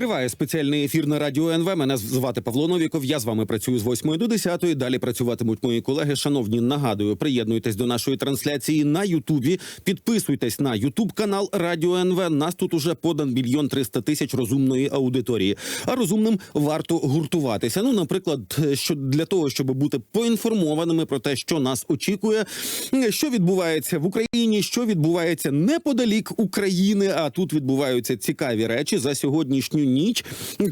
Триває спеціальний ефір на радіо НВ. Мене звати Павло Новіков. Я з вами працюю з 8 до 10. Далі працюватимуть мої колеги. Шановні, нагадую, приєднуйтесь до нашої трансляції на Ютубі. Підписуйтесь на Ютуб канал Радіо НВ. Нас тут уже подан мільйон триста тисяч розумної аудиторії. А розумним варто гуртуватися. Ну, наприклад, що для того, щоб бути поінформованими про те, що нас очікує, що відбувається в Україні, що відбувається неподалік України. А тут відбуваються цікаві речі за сьогоднішню ніч.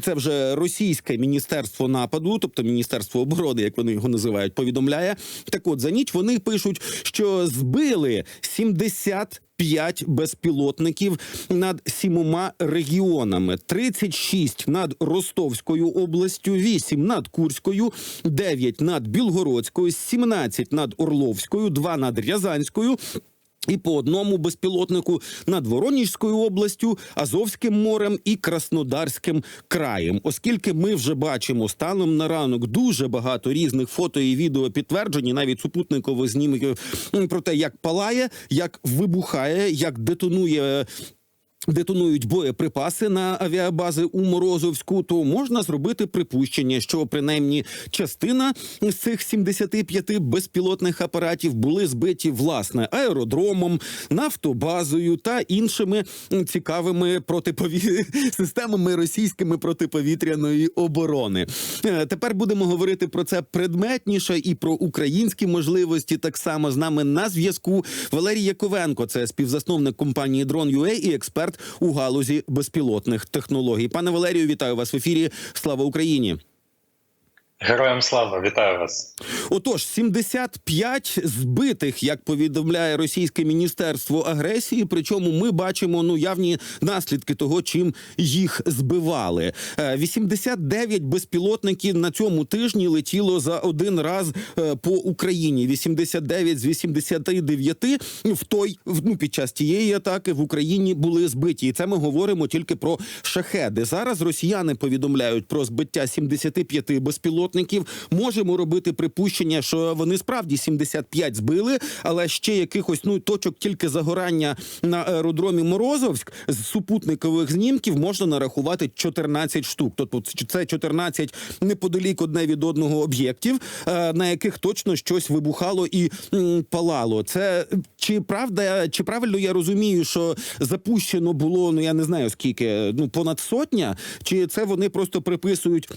Це вже російське міністерство нападу, тобто міністерство оборони, як вони його називають, повідомляє. Так, от за ніч вони пишуть, що збили 70 П'ять безпілотників над сімома регіонами: 36 над Ростовською областю, 8 над Курською, 9 над Білгородською, 17 над Орловською, 2 над Рязанською. І по одному безпілотнику над Воронежською областю, Азовським морем і Краснодарським краєм, оскільки ми вже бачимо станом на ранок дуже багато різних фото і відео підтверджені, навіть супутникових знімків про те, як палає, як вибухає, як детонує. Детонують боєприпаси на авіабази у Морозовську, то можна зробити припущення, що принаймні частина з цих 75 безпілотних апаратів були збиті власне аеродромом, нафтобазою та іншими цікавими протипові системами російськими протиповітряної оборони. Е, Тепер будемо говорити про це предметніше і про українські можливості. Так само з нами на зв'язку Валерій Яковенко, це співзасновник компанії Drone.ua і експерт у галузі безпілотних технологій. Пане Валерію, вітаю вас в ефірі. Слава Україні! Героям слава, вітаю вас. Отож, 75 збитих, як повідомляє російське міністерство агресії. Причому ми бачимо ну явні наслідки того, чим їх збивали. Е, 89 безпілотників на цьому тижні летіло за один раз е, по Україні. 89 з 89 в той ну, під час тієї атаки в Україні були збиті. І це ми говоримо тільки про шахеди. Зараз росіяни повідомляють про збиття 75 безпілотників. Можемо робити припущення, що вони справді 75 збили, але ще якихось ну точок тільки загорання на аеродромі Морозовськ з супутникових знімків можна нарахувати 14 штук. Тобто це 14 неподалік одне від одного об'єктів, е, на яких точно щось вибухало і палало. Це чи правда, чи правильно я розумію, що запущено було ну я не знаю скільки, ну понад сотня, чи це вони просто приписують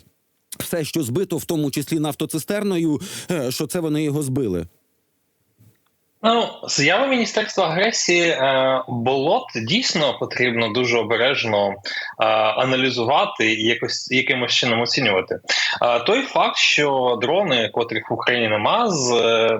все, що збито, в тому числі нафтоцистерною, е, що це вони його збили. Ну, заява міністерства агресії е, болот дійсно потрібно дуже обережно е, аналізувати і якось якимось чином оцінювати. Е, той факт, що дрони, котрих в Україні нема, з е,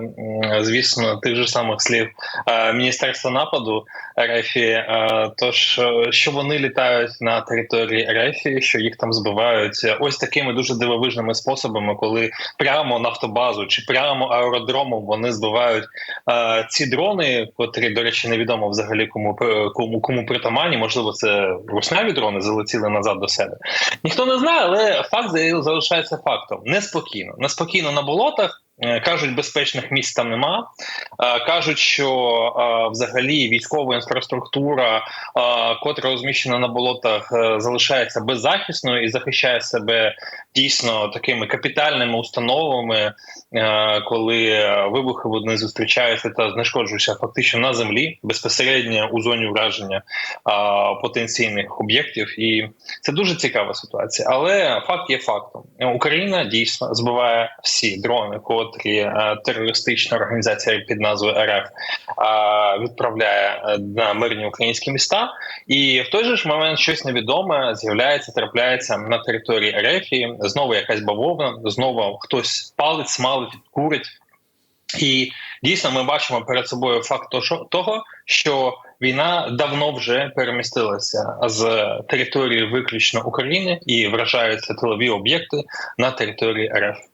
звісно, тих же самих слів е, міністерства нападу РФ, е, тож е, що вони літають на території РФ, що їх там збивають е, ось такими дуже дивовижними способами, коли прямо нафтобазу чи прямо аеродромом вони збивають. Е, ці дрони, котрі, до речі, невідомо взагалі кому кому, кому притаманні, можливо, це русняві дрони залетіли назад до себе. Ніхто не знає, але факт залишається фактом. Неспокійно. Неспокійно на болотах. Е, Кажуть, безпечних місць там нема. Е, Кажуть, що е, взагалі військова інфраструктура, котра розміщена на болотах, залишається беззахисною і захищає себе дійсно такими капітальними установами, коли вибухи вони зустрічаються та знешкоджуються фактично на землі безпосередньо у зоні враження потенційних об'єктів. І це дуже цікава ситуація. Але факт є фактом: Україна дійсно збиває всі дрони, котрі е, терористична організація під назвою РФ е, відправляє е, на мирні українські міста, і в той же ж момент щось невідоме з'являється, трапляється на території РФ. Знову якась бавовна, знову хтось палить, смалить, курить. І дійсно ми бачимо перед собою факт того, що війна давно вже перемістилася з території виключно України і вражаються тилові об'єкти на території РФ.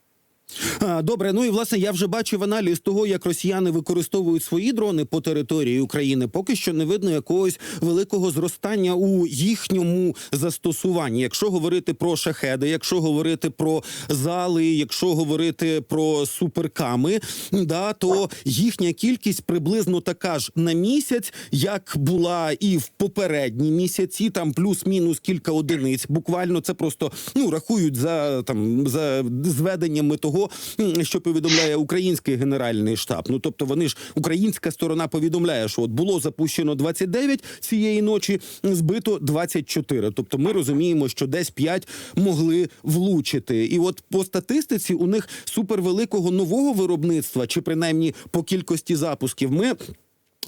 Добре, ну і власне я вже бачив аналіз того, як росіяни використовують свої дрони по території України. Поки що не видно якогось великого зростання у їхньому застосуванні. Якщо говорити про шахеди, якщо говорити про зали, якщо говорити про суперками, да то їхня кількість приблизно така ж на місяць, як була і в попередні місяці, там плюс-мінус кілька одиниць. Буквально це просто ну рахують за там за зведеннями того, м, що повідомляє український генеральний штаб. Ну тобто вони ж українська сторона повідомляє, що от було запущено 29 цієї ночі, збито 24. Тобто ми розуміємо, що десь 5 могли влучити. І от по статистиці у них супервеликого нового виробництва, чи принаймні по кількості запусків, ми.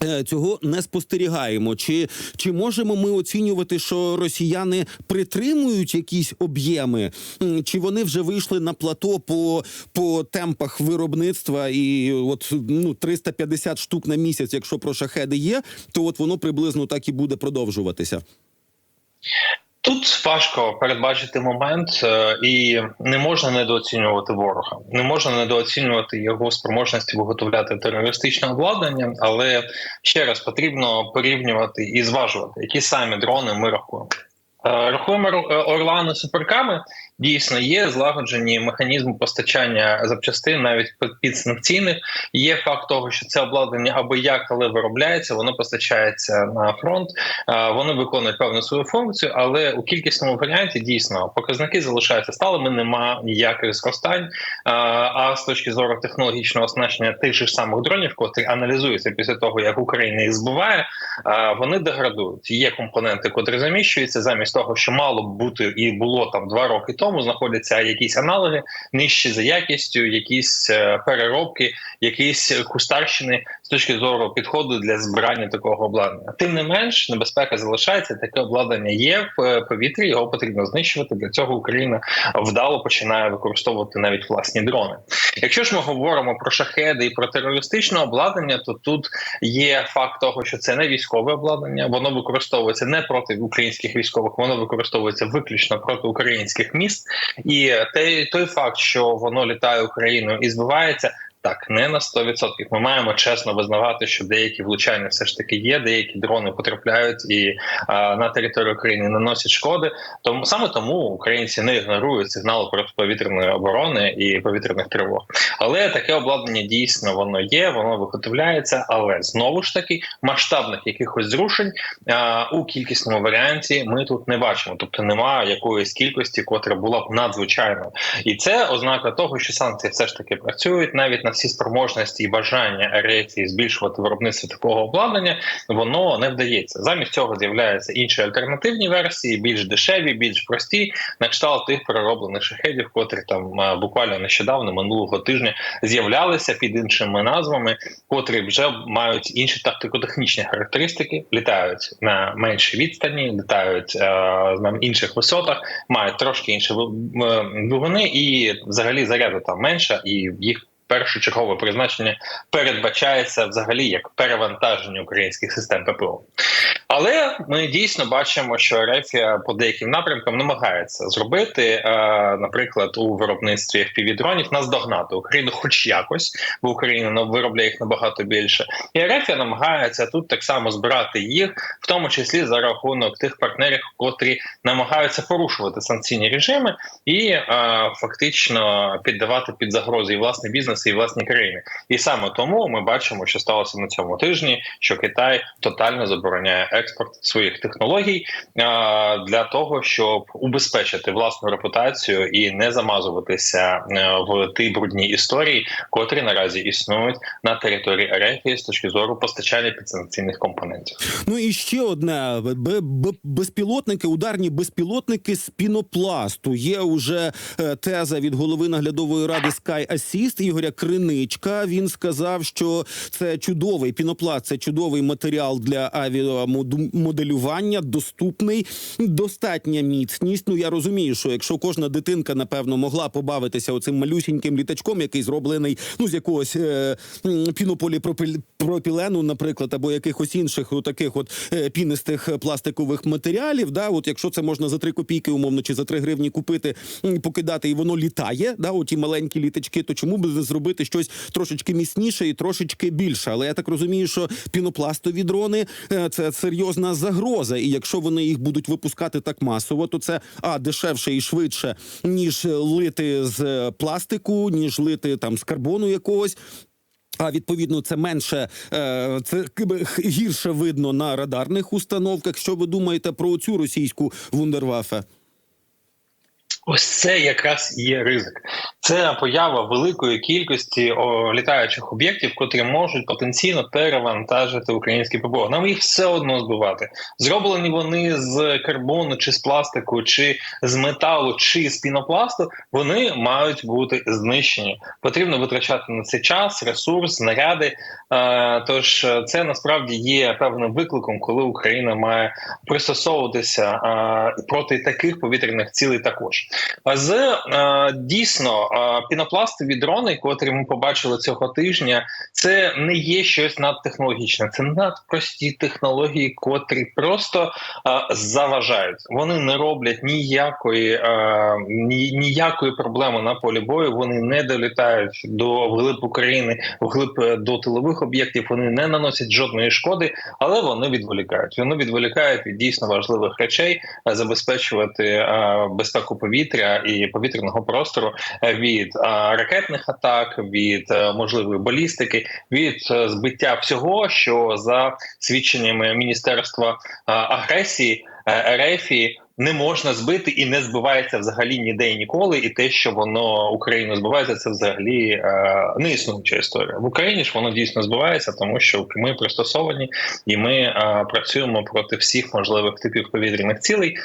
Е, Цього не спостерігаємо. Чи, чи можемо ми оцінювати, що росіяни притримують якісь об'єми, чи вони вже вийшли на плато по, по темпах виробництва, і от ну 350 штук на місяць, якщо про шахеди є, то от воно приблизно так і буде продовжуватися. Тут важко передбачити момент, е, і не можна недооцінювати ворога, не можна недооцінювати його спроможності виготовляти терористичне обладнання, але ще раз потрібно порівнювати і зважувати, які самі дрони ми рахуємо. Е, Рахуємо е, Орлани суперками. Дійсно, є злагоджені механізми постачання запчастин, навіть під- підсанкційних. Є факт того, що це обладнання аби як, але виробляється, воно постачається на фронт, воно виконує певну свою функцію, але у кількісному варіанті дійсно показники залишаються сталими, нема ніяких зростань. А з точки зору технологічного оснащення тих же самих дронів, котрі аналізуються після того, як Україна їх збиває, е, вони деградують. Є компоненти, котрі заміщуються замість того, що мало б бути і було там два роки тому. Знаходяться якісь аналоги нижчі за якістю, якісь е, переробки, якісь кустарщини точки зору підходу для збирання такого обладнання. Тим не менш, небезпека залишається. Таке обладнання є в е, повітрі. Його потрібно знищувати. Для цього Україна вдало починає використовувати навіть власні дрони. Якщо ж ми говоримо про шахеди і про терористичне обладнання, то тут є факт того, що це не військове обладнання, воно використовується не проти українських військових, воно використовується виключно проти українських міст. І той, той факт, що воно літає Україною і збивається. Так, не на 100%. Ми маємо чесно визнавати, що деякі влучання все ж таки є, деякі дрони потрапляють і а, на територію України наносять шкоди. Тому саме тому українці не ігнорують сигнали протиповітряної оборони і повітряних тривог. Але таке обладнання дійсно воно є, воно виготовляється. Але знову ж таки масштабних якихось зрушень а, у кількісному варіанті ми тут не бачимо. Тобто немає якоїсь кількості, котра була б надзвичайною. І це ознака того, що санкції все ж таки працюють навіть на всі спроможності і бажання ерефії збільшувати виробництво такого обладнання. Воно не вдається. Замість цього з'являються інші альтернативні версії, більш дешеві, більш прості, на кшталт тих перероблених шахедів, котрі там буквально нещодавно минулого тижня з'являлися під іншими назвами, котрі вже мають інші тактико-технічні характеристики, літають на меншій відстані, літають е, на інших висотах, мають трошки інші е, двигуни, і взагалі заряду там менше, і їх першочергове призначення передбачається взагалі як перевантаження українських систем ППО. Але ми дійсно бачимо, що Рефія по деяким напрямкам намагається зробити, е, наприклад, у виробництві FPV-дронів наздогнати Україну, хоч якось, бо Україна ну, виробляє їх набагато більше. І Рефія намагається тут так само збирати їх, в тому числі за рахунок тих партнерів, котрі намагаються порушувати санкційні режими і е, фактично піддавати під загрози і власний бізнес, і власні країни. І саме тому ми бачимо, що сталося на цьому тижні, що Китай тотально забороняє експорт своїх технологій для того, щоб убезпечити власну репутацію і не замазуватися е, в ті брудні історії, котрі наразі існують на території РФ з точки зору постачання підсанкційних компонентів. Ну і ще одне безпілотники, ударні безпілотники з пінопласту. Є уже е, теза від голови наглядової ради Sky Assist Ігоря Криничка. Він сказав, що це чудовий пінопласт, це чудовий матеріал для авіамоделювання 3D-моделювання, доступний, достатня міцність. Ну я розумію, що якщо кожна дитинка, напевно, могла побавитися оцим малюсіньким літачком, який зроблений ну з якогось е, пінополіпропілену, наприклад, або якихось інших таких от е, пінистих пластикових матеріалів. Да, от якщо це можна за 3 копійки, умовно, чи за 3 гривні купити, покидати, і воно літає, да, оті маленькі літачки, то чому б не зробити щось трошечки міцніше і трошечки більше? Але я так розумію, що пінопластові дрони е, це серйозна загроза. І якщо вони їх будуть випускати так масово, то це а дешевше і швидше, ніж лити з е, пластику, ніж лити там з карбону якогось. А відповідно, це менше е, це гірше видно на радарних установках. Що ви думаєте про цю російську вундервафе? Ось це якраз є ризик. Це поява великої кількості літаючих об'єктів, котрі можуть потенційно перевантажити український ППО. Нам їх все одно збивати. Зроблені вони з карбону, чи з пластику, чи з металу, чи з пінопласту. Вони мають бути знищені. Потрібно витрачати на це час, ресурс, знаряди. Е, Тож е, це насправді є певним викликом, коли Україна має пристосовуватися е, проти таких повітряних цілей також. З е, дійсно е, пінопластові дрони, котрі ми побачили цього тижня, це не є щось надтехнологічне, це надпрості технології, котрі просто е, заважають. Вони не роблять ніякої ніякої проблеми на полі бою. Вони не долітають до вглиб України, вглиб до тилових об'єктів. Вони не наносять жодної шкоди, але вони відволікають. Вони відволікають від дійсно важливих речей, забезпечувати безпеку повітря і повітряного простору е, від е, ракетних атак, від е, можливої балістики, від збиття всього, що за свідченнями міністерства агресії е, РФ не можна збити і не збивається взагалі ніде і ніколи. І те, що воно Україну збивається, це взагалі е, не існуюча історія. В Україні ж воно дійсно збивається, тому що ми пристосовані і ми е, працюємо проти всіх можливих типів повітряних цілей.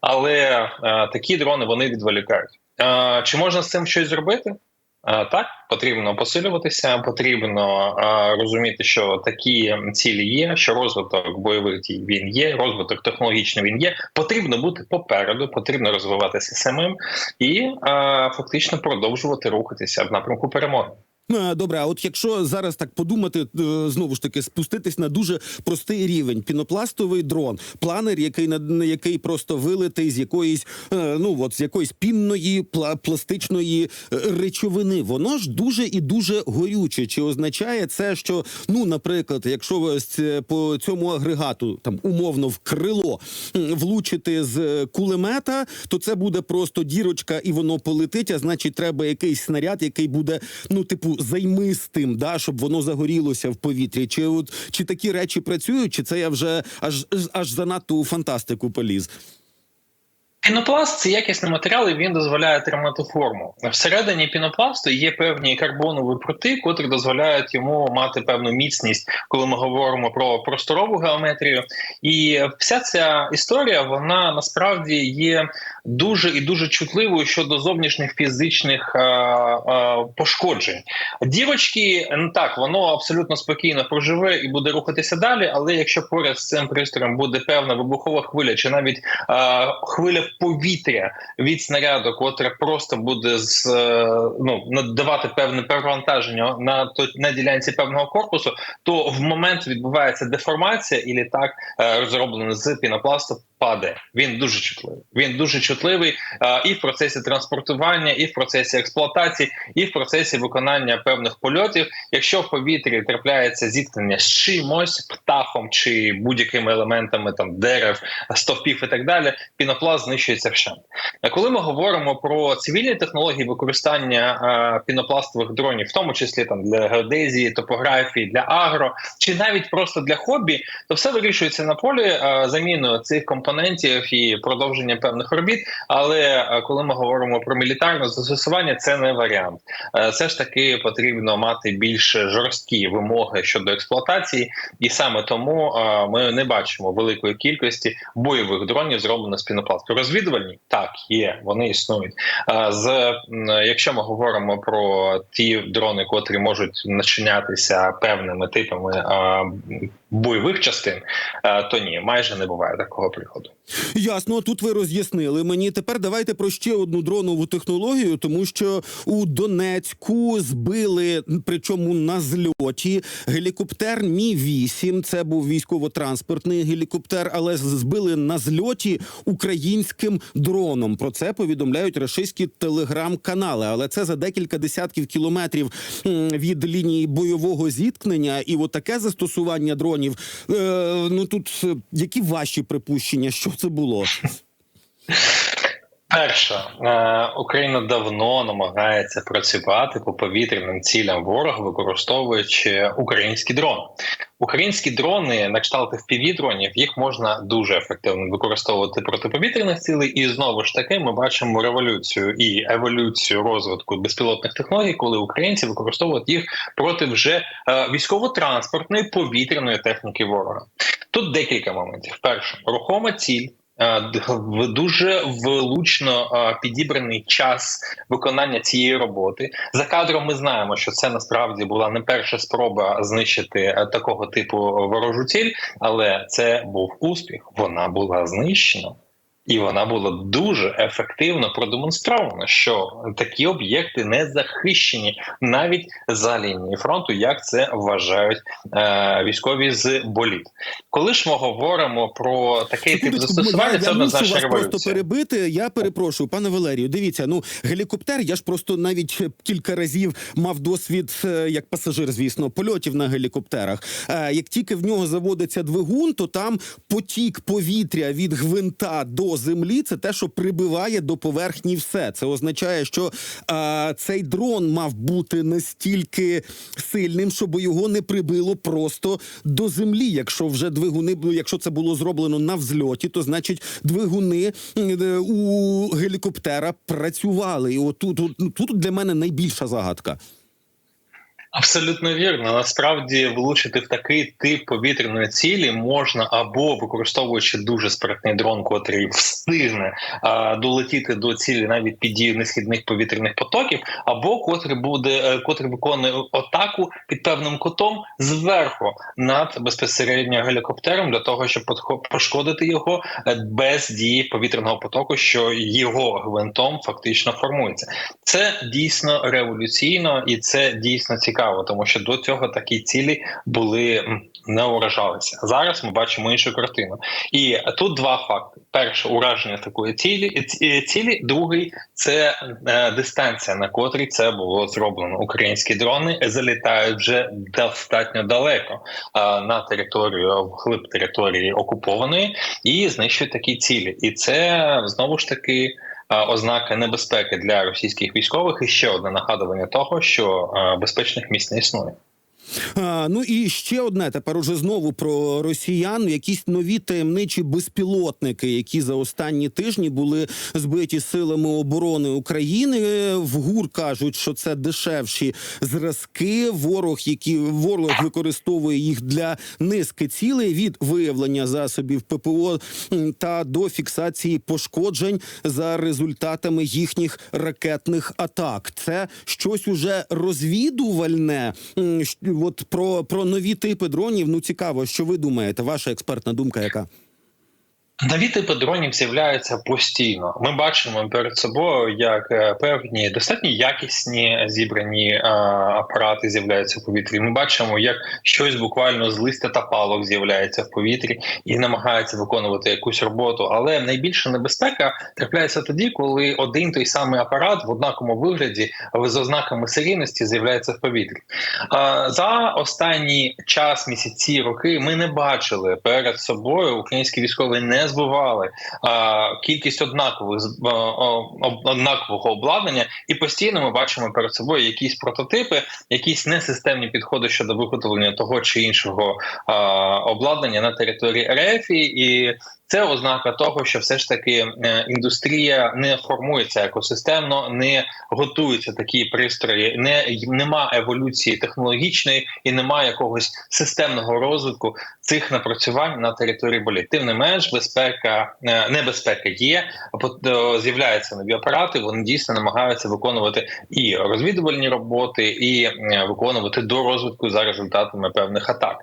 Але е, такі дрони вони відволікають. Е, чи можна з цим щось зробити? Е, Так, потрібно посилюватися, потрібно розуміти, що такі цілі є, що розвиток бойових дій він є, розвиток технологічний він є. Потрібно бути попереду, потрібно розвиватися самим і фактично продовжувати рухатися в напрямку перемоги. Добре, а от якщо зараз так подумати, е, знову ж таки спуститись на дуже простий рівень, пінопластовий дрон, планер, який на який просто вилитий з якоїсь е, ну от з якоїсь пінної пла- пластичної е, речовини, воно ж дуже і дуже горюче. Чи означає це, що ну, наприклад, якщо по цьому агрегату там умовно в крило влучити з кулемета, то це буде просто дірочка, і воно полетить. А значить, треба якийсь снаряд, який буде ну, типу, займистим, да, щоб воно загорілося в повітрі. Чи от чи такі речі працюють, чи це я вже аж аж занадто у фантастику поліз? Пінопласт це якісний матеріал, і він дозволяє тримати форму. Всередині пінопласту є певні карбонові прути, котрі дозволяють йому мати певну міцність, коли ми говоримо про просторову геометрію. І вся ця історія вона насправді є дуже і дуже чутливою щодо зовнішніх фізичних е, е, пошкоджень. Дірочки ну так, воно абсолютно спокійно проживе і буде рухатися далі. Але якщо поряд з цим пристроєм буде певна вибухова хвиля, чи навіть е, хвиля повітря від снаряду, котре просто буде з е, ну надавати певне перевантаження на на ділянці певного корпусу, то в момент відбувається деформація, і літак е, розроблений з пінопласту падає. Він дуже чутливий. Він дуже чутливий е, і в процесі транспортування, і в процесі експлуатації, і в процесі виконання певних польотів. Якщо в повітрі трапляється зіткнення з чимось, птахом чи будь-якими елементами там дерев, стовпів і так далі, пінопласт знищується вщент. А коли ми говоримо про цивільні технології використання е, пінопластових дронів, в тому числі там для геодезії, топографії, для агро, чи навіть просто для хобі, то все вирішується на полі е, заміною цих компонентів і продовження певних робіт. Але е, коли ми говоримо про мілітарне застосування, це не варіант. Е, Все ж таки потрібно мати більш жорсткі вимоги щодо експлуатації, і саме тому е, ми не бачимо великої кількості бойових дронів, зроблено з пінопласту. Розвідувальні так є, вони існують. З якщо ми говоримо про ті дрони, котрі можуть начинятися певними типами бойових частин, е, то ні, майже не буває такого приходу. Ясно, тут ви роз'яснили мені. Тепер давайте про ще одну дронову технологію, тому що у Донецьку збили, причому на зльоті, гелікоптер Мі 8 Це був військово-транспортний гелікоптер, але збили на зльоті українським дроном. Про це повідомляють рашистські телеграм-канали. Але це за декілька десятків кілометрів від лінії бойового зіткнення. І от таке застосування дронів. Е, ну тут е, які ваші припущення? Що це було? Перше, е, Україна давно намагається працювати по повітряним цілям ворога, використовуючи українські дрони. Українські дрони на кшталт fpv дронів їх можна дуже ефективно використовувати проти повітряних цілей. І знову ж таки ми бачимо революцію і еволюцію розвитку безпілотних технологій, коли українці використовують їх проти вже е, військово-транспортної повітряної техніки ворога. Тут декілька моментів. Перше, рухома ціль. Е, в дуже влучно е, підібраний час виконання цієї роботи. За кадром ми знаємо, що це насправді була не перша спроба знищити е, такого типу ворожу ціль, але це був успіх. Вона була знищена. І вона була дуже ефективно продемонстрована, що такі об'єкти не захищені навіть за лінією фронту, як це вважають е, військові з боліт. Коли ж ми говоримо про такий тип застосування, я, це однозначна вас просто перебити. Я перепрошую, пане Валерію. Дивіться, ну гелікоптер. Я ж просто навіть кілька разів мав досвід е, як пасажир, звісно, польотів на гелікоптерах. Е, Як тільки в нього заводиться двигун, то там потік повітря від гвинта до землі. Це те, що прибиває до поверхні все. Це означає, що е, цей дрон мав бути настільки сильним, щоб його не прибило просто до землі. Якщо вже двигуни, бу- якщо це було зроблено на взльоті, то значить двигуни е, у гелікоптера працювали. І отут тут, тут для мене найбільша загадка. Абсолютно вірно. Насправді влучити в такий тип повітряної цілі можна або використовуючи дуже спритний дрон, котрий встигне а, долетіти до цілі навіть під дією несхідних повітряних потоків, або котрий буде е, котрий виконує атаку під певним кутом зверху над безпосередньо гелікоптером для того, щоб пошкодити його е, без дії повітряного потоку, що його гвинтом фактично формується. Це дійсно революційно і це дійсно цікаво, тому що до цього такі цілі були не уражалися. Зараз ми бачимо іншу картину. І тут два факти: перше ураження такої цілі, цілі, другий це е, дистанція, на котрій це було зроблено. Українські дрони залітають вже достатньо далеко е, на територію вглиб території окупованої і знищують такі цілі. І це знову ж таки е, ознаки небезпеки для російських військових. І ще одне нагадування того, що е, безпечних місць не існує. А, ну і ще одне тепер уже знову про росіян. Якісь нові таємничі безпілотники, які за останні тижні були збиті силами оборони України. В ГУР кажуть, що це дешевші зразки. Ворог, які ворог використовує їх для низки цілей від виявлення засобів ППО та до фіксації пошкоджень за результатами їхніх ракетних атак. Це щось уже розвідувальне. От про, про нові типи дронів. Ну цікаво, що ви думаєте? Ваша експертна думка, яка? Нові типи дронів з'являються постійно. Ми бачимо перед собою, як е, певні достатньо якісні зібрані е, апарати з'являються в повітрі. Ми бачимо, як щось буквально з листя та палок з'являється в повітрі і намагається виконувати якусь роботу. Але найбільша небезпека трапляється тоді, коли один той самий апарат в однаковому вигляді з ознаками серійності з'являється в повітрі. Е, За останній час, місяці, роки ми не бачили перед собою українські військові не збивали а, кількість однакових однакового обладнання, і постійно ми бачимо перед собою якісь прототипи, якісь несистемні підходи щодо виготовлення того чи іншого а, обладнання на території РФ, і це ознака того, що все ж таки е, індустрія не формується екосистемно, не готуються такі пристрої, не нема еволюції технологічної і немає якогось системного розвитку цих напрацювань на території боліт. Тим не менш, безпека е, небезпека є. е, З'являються нові апарати. Вони дійсно намагаються виконувати і розвідувальні роботи, і виконувати до розвитку за результатами певних атак.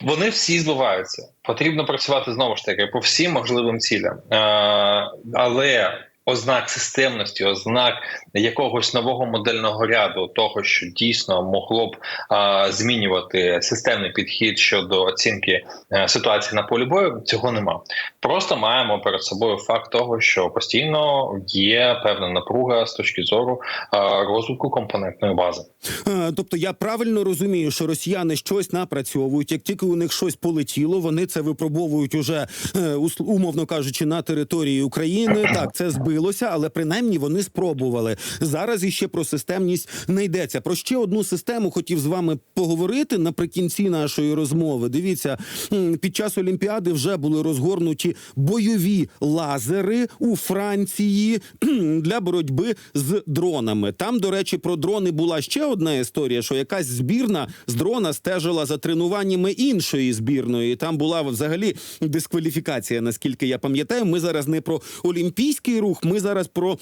Вони всі збиваються. Потрібно працювати знову ж таки по всім можливим цілям, е, але ознак системності, ознак якогось нового модельного ряду, того, що дійсно могло б е, змінювати системний підхід щодо оцінки е, ситуації на полі бою, цього нема. Просто маємо перед собою факт того, що постійно є певна напруга з точки зору розвитку компонентної бази. Е, Тобто я правильно розумію, що росіяни щось напрацьовують. Як тільки у них щось полетіло, вони це випробовують уже е, умовно кажучи на території України. Так, це збилося, але принаймні вони спробували. Зараз іще про системність не йдеться. Про ще одну систему хотів з вами поговорити наприкінці нашої розмови. Дивіться, під час Олімпіади вже були розгорнуті бойові лазери у Франції для боротьби з дронами. Там, до речі, про дрони була ще одна історія, що якась збірна з дрона стежила за тренуваннями іншої збірної. Там була взагалі дискваліфікація, наскільки я пам'ятаю. Ми зараз не про олімпійський рух, ми зараз про.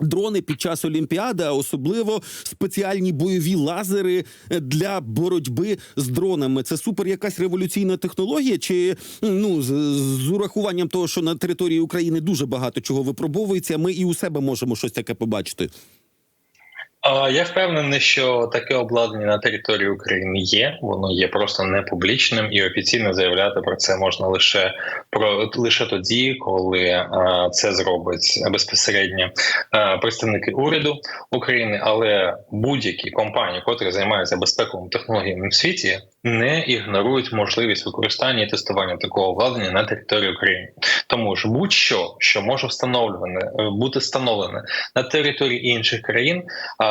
Дрони під час Олімпіади, а особливо спеціальні бойові лазери е, для боротьби з дронами. Це супер якась революційна технологія, чи ну з, з урахуванням того, що на території України дуже багато чого випробовується, ми і у себе можемо щось таке побачити. Я впевнений, що таке обладнання на території України є. Воно є просто не публічним, і офіційно заявляти про це можна лише про лише тоді, коли це зробить безпосередньо представники уряду України. Але будь-які компанії, котрі займаються безпековими технологіями в світі, не ігнорують можливість використання і тестування такого обладнання на території України. Тому ж будь-що, що може встановлене е, бути встановлене на території інших країн,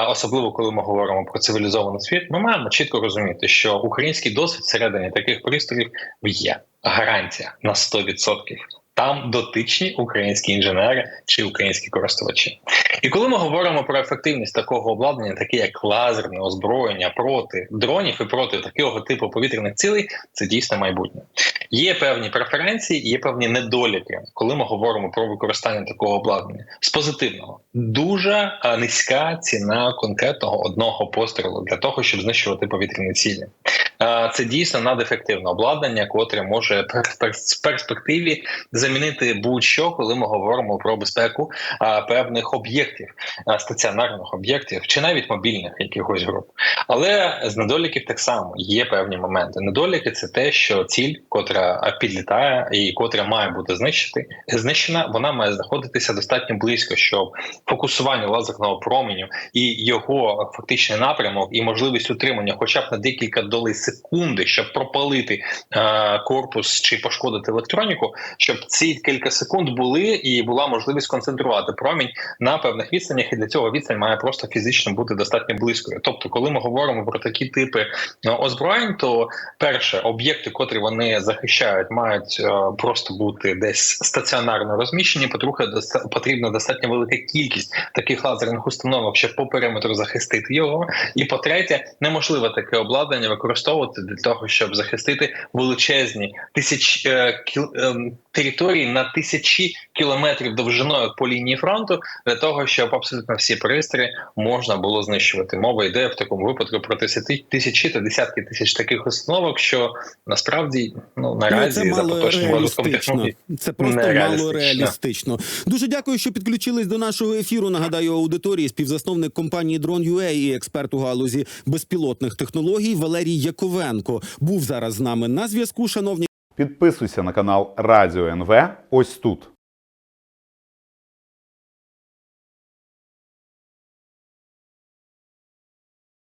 особливо коли ми говоримо про цивілізований світ, ми маємо чітко розуміти, що український досвід всередині таких пристроїв є гарантія на 100%. Там дотичні українські інженери чи українські користувачі. І коли ми говоримо про ефективність такого обладнання, таке як лазерне озброєння проти дронів і проти такого типу повітряних цілей, це дійсно майбутнє. Є певні преференції, є певні недоліки, коли ми говоримо про використання такого обладнання. З позитивного дуже низька ціна конкретного одного пострілу для того, щоб знищувати повітряні цілі. А, Це дійсно надефективне обладнання, котре може в перспективі замінити будь-що, коли ми говоримо про безпеку певних об'єктів, стаціонарних об'єктів чи навіть мобільних якихось груп. Але з недоліків так само є певні моменти. Недоліки це те, що ціль, котра підлітає і котра має бути знищити, знищена, вона має знаходитися достатньо близько, щоб фокусування лазерного променю і його фактичний напрямок, і можливість утримання, хоча б на декілька долей секунди, щоб пропалити е, корпус чи пошкодити електроніку, щоб ці кілька секунд були і була можливість концентрувати промінь на певних відстанях, і для цього відстань має просто фізично бути достатньо близькою. Тобто, коли ми говоримо про такі типи е, озброєнь, то перше об'єкти, котрі вони захищають, мають е, просто бути десь стаціонарно розміщені. По-друге, доста- потрібна достатньо велика кількість таких лазерних установок, щоб по периметру захистити його. І по-третє, неможливо таке обладнання використовувати для того, щоб захистити величезні тисяч е, кіл, ем, території на тисячі кілометрів довжиною по лінії фронту, для того, щоб абсолютно всі пристрої можна було знищувати. Мова йде в такому випадку про тисячі, тисячі та десятки тисяч таких установок, що насправді ну Ну, наразі це за мало поточним розвитком технологій Це просто мало реалістично. Дуже дякую, що підключились до нашого ефіру. Нагадаю аудиторії співзасновник компанії Drone.ua і експерт у галузі безпілотних технологій Валерій Яковенко був зараз з нами на зв'язку. Шановні. Підписуйся на канал Радіо НВ ось тут.